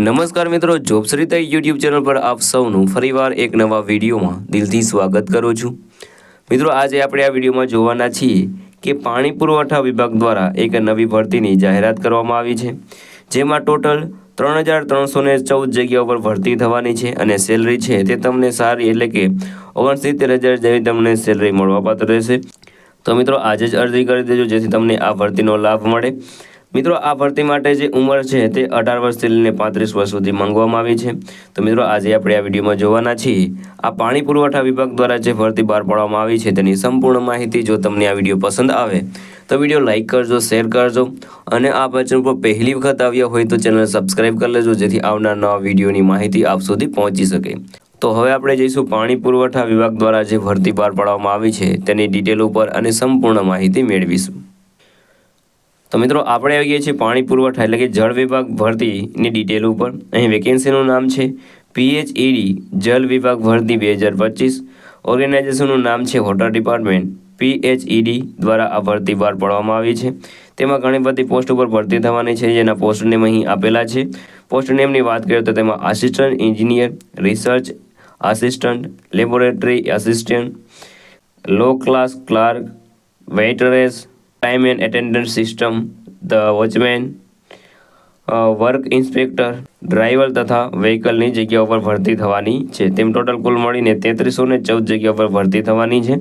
નમસ્કાર મિત્રો જોબશ્રીતા YouTube channel પર આપ સૌનું ફરીવાર એક નવા વિડીયોમાં દિલથી સ્વાગત કરું છું. મિત્રો, આજે આપણે આ વિડીયોમાં જોવાના છીએ કે પાણી પુરવઠા વિભાગ દ્વારા એક નવી ભરતીની જાહેરાત કરવામાં આવી છે, જેમાં ટોટલ ત્રણ હજાર ત્રણસો ચૌદ જગ્યાઓ પર ભરતી થવાની છે અને સેલરી છે તે તમને સારી એટલે કે ઓગણસિત્તેર હજાર જેવી તમને સેલરી મળવાપાત્ર રહેશે. તો મિત્રો, આજે જ અરજી કરી દેજો, જેથી તમને આ ભરતીનો લાભ મળે. મિત્રો, આ ભરતી માટે જે ઉંમર છે તે અઢાર વર્ષથી લઈને પાંત્રીસ વર્ષ સુધી માંગવામાં આવી છે. તો મિત્રો, આજે આપણે આ વિડીયોમાં જોવાના છીએ, આ પાણી પુરવઠા વિભાગ દ્વારા જે ભરતી બહાર પાડવામાં આવી છે તેની સંપૂર્ણ માહિતી જો તમને આ વીડિયો પસંદ આવે, તો વીડિયો લાઇક કરજો, શેર કરજો અને આ વચન પર પહેલી વખત આવ્યા હોય તો ચેનલ સબસ્ક્રાઇબ કરી લેજો, જેથી આવનાર નવા વિડીયોની માહિતી આપ સુધી પહોંચી શકે. તો હવે આપણે જઈશું પાણી પુરવઠા વિભાગ દ્વારા જે ભરતી બહાર પાડવામાં આવી છે તેની ડિટેલ ઉપર અને સંપૂર્ણ માહિતી મેળવીશું. તો મિત્રો, આપણે આવી ગયા છીએ પાણી પુરવઠા એટલે કે જળ વિભાગ ભરતીની ડિટેલ ઉપર. અહીં વેકેન્સીનું નામ છે પીએચઈડી જલ વિભાગ ભરતી બે હજાર પચીસ. ઓર્ગેનાઇઝેશનનું નામ છે વોટર ડિપાર્ટમેન્ટ પીએચઈડી દ્વારા આ ભરતી બહાર પાડવામાં આવી છે. તેમાં ઘણી બધી પોસ્ટ ઉપર ભરતી થવાની છે, જેના પોસ્ટ નેમ અહીં આપેલા છે. પોસ્ટ નેમની વાત કરીએ તો તેમાં assistant engineer research assistant laboratory assistant low class clerk waitress time and attendance system the watchman work inspector driver તથા વ્હીકલની જગ્યાઓ પર ભરતી થવાની છે. તેમ ટોટલ કુલ મળીને તેત્રીસો ને ચૌદ જગ્યાઓ પર ભરતી થવાની છે.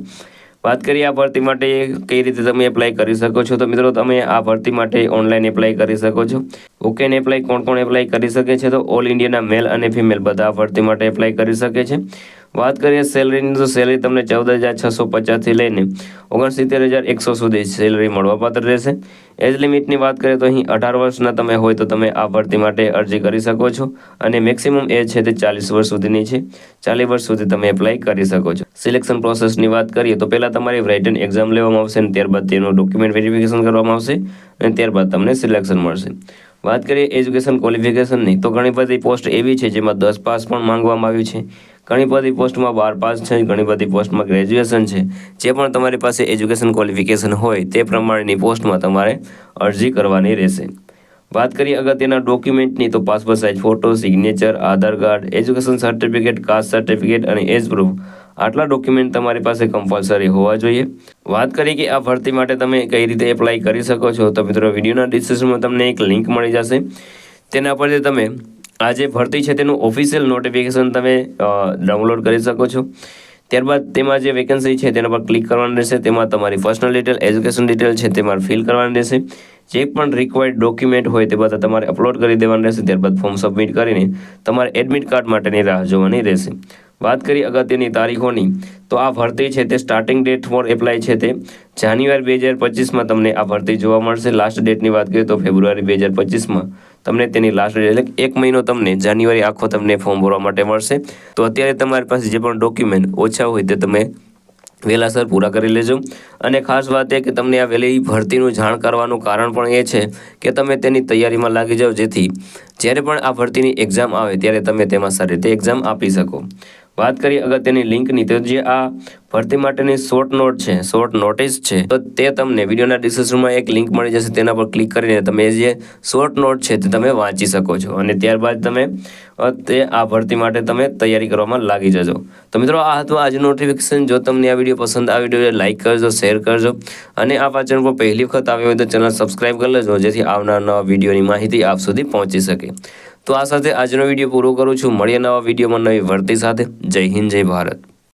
વાત કરીએ આ ભરતી માટે કઈ રીતે તમે એપ્લાય કરી શકો છો? તો મિત્રો, તમે આ ભરતી માટે ઓનલાઈન એપ્લાય કરી શકો છો. ઓકે ને એપ્લાય કોણ કોણ એપ્લાય કરી શકે છે? તો ઓલ ઇન્ડિયાના મેલ અને ફિમેલ બધા ભરતી માટે એપ્લાય કરી શકે છે. વાત કરીએ સેલરીની, તો સેલરી તમને ચૌદ હજાર છસો પચાસથી લઈને ઓગણસિત્તેર હજાર એકસો સુધી સેલરી મળવાપાત્ર રહેશે. એજ લિમિટની વાત કરીએ તો અહીં અઢાર વર્ષના તમે હોય તો તમે આ ભરતી માટે અરજી કરી શકો છો. અને મેક્સિમમ એજ છે તે ચાલીસ વર્ષ સુધીની છે. ચાલીસ વર્ષ સુધી તમે એપ્લાય કરી શકો છો. સિલેક્શન પ્રોસેસની વાત કરીએ તો પહેલાં તમારી રાઇટન એક્ઝામ લેવામાં આવશે અને ત્યારબાદ તેનું ડોક્યુમેન્ટ વેરિફિકેશન કરવામાં આવશે અને ત્યારબાદ તમને સિલેક્શન મળશે. વાત કરીએ એજ્યુકેશન ક્વોલિફિકેશનની તો ઘણી બધી પોસ્ટ એવી છે જેમાં દસ પાસ પણ માંગવામાં આવ્યું છે. ઘણી બધી પોસ્ટમાં બાર પાસ છે ઘણી બધી પોસ્ટમાં ગ્રેજ્યુએશન છે. જે પણ તમારી પાસે એજ્યુકેશન ક્વોલિફિકેશન હોય તે પ્રમાણેની પોસ્ટમાં તમારે અરજી કરવાની રહેશે. વાત કરીએ અગત્યના ડોક્યુમેન્ટની, તો passport size photo signature Aadhaar card, education certificate caste certificate અને એજ પ્રૂફ આટલા ડોક્યુમેન્ટ તમારી પાસે કમ્પલસરી હોવા જોઈએ. વાત કરીએ કે આ ભરતી માટે તમે કઈ રીતે એપ્લાય કરી શકો છો, તો મિત્રો વિડીયોના ડિસ્ક્રિપ્શનમાં તમને એક લિંક મળી જશે. તેના પરથી તમે આ જે ભરતી છે તેનું ઓફિશિયલ નોટિફિકેશન તમે ડાઉનલોડ કરી શકો છો. ત્યારબાદ તેમાં જે વેકેન્સી છે તેના પર ક્લિક કરવાની રહેશે. તેમાં તમારી પર્સનલ ડિટેલ એજ્યુકેશન ડિટેલ છે તેમાં ફિલ કરવાની રહેશે. જે પણ રિક્વાયર્ડ ડોક્યુમેન્ટ હોય તે બધા તમારે અપલોડ કરી દેવાનું રહેશે. ત્યારબાદ ફોર્મ સબમિટ કરીને તમારે એડમિટ કાર્ડ માટેની રાહ જોવાની રહેશે. વાત કરી અગત્યની તારીખોની, તો આ ભરતી છે તે સ્ટાર્ટિંગ ડેટ ફોર એપ્લાય છે તે. જાન્યુઆરી બે હજાર પચીસમાં તમને આ ભરતી જોવા મળશે. લાસ્ટ ડેટની વાત કરીએ તો ફેબ્રુઆરી બે હજાર પચીસમાં તમને તેની લાસ્ટ ડેટ એટલે એક મહિનો તમને જાન્યુઆરી આખો તમને ફોર્મ ભરવા માટે મળશે. તો અત્યારે તમારી પાસે જે પણ ડોક્યુમેન્ટ ઓછા હોય તે તમે વહેલાસર પૂરા કરી લેજો. અને ખાસ વાત એ કે તમને આ વહેલી ભરતીનું જાણ કરવાનું કારણ પણ એ છે કે તમે તેની તૈયારીમાં લાગી જાઓ. જેથી જ્યારે પણ આ ભરતીની એક્ઝામ આવે ત્યારે તમે તેમાં સારી રીતે એક્ઝામ આપી શકો. વાત કરીએ અગત્યની લિંકની તો જે આ ભરતી માટેની શોર્ટ નોટ છે શોર્ટ નોટિસ છે, તો તે તમને વિડીયોના ડિસ્ક્રિપ્શનમાં એક લિંક મળી જશે, તેના પર ક્લિક કરીને તમે જે શોર્ટ નોટ છે તે તમે વાંચી શકો છો. અને ત્યારબાદ તમે તે આ ભરતી માટે તમે તૈયારી કરવામાં લાગી જજો. તો મિત્રો, આ હતું આજનું નોટિફિકેશન જો તમને આ વીડિયો પસંદ આવી વીડિયો લાઇક કરજો શેર કરજો. અને આ પાચન પર પહેલી વખત આવ્યો હોય તો ચેનલ સબસ્ક્રાઈબ કરી લેજો, જેથી આવનાર નવા વિડીયોની માહિતી આપ સુધી પહોંચી શકે. તો આ સાથે આજનો વીડિયો પૂરો કરું છું. મળીએ નવા વિડીયોમાં નવી વર્તી સાથે. જય હિન્દ, જય ભારત.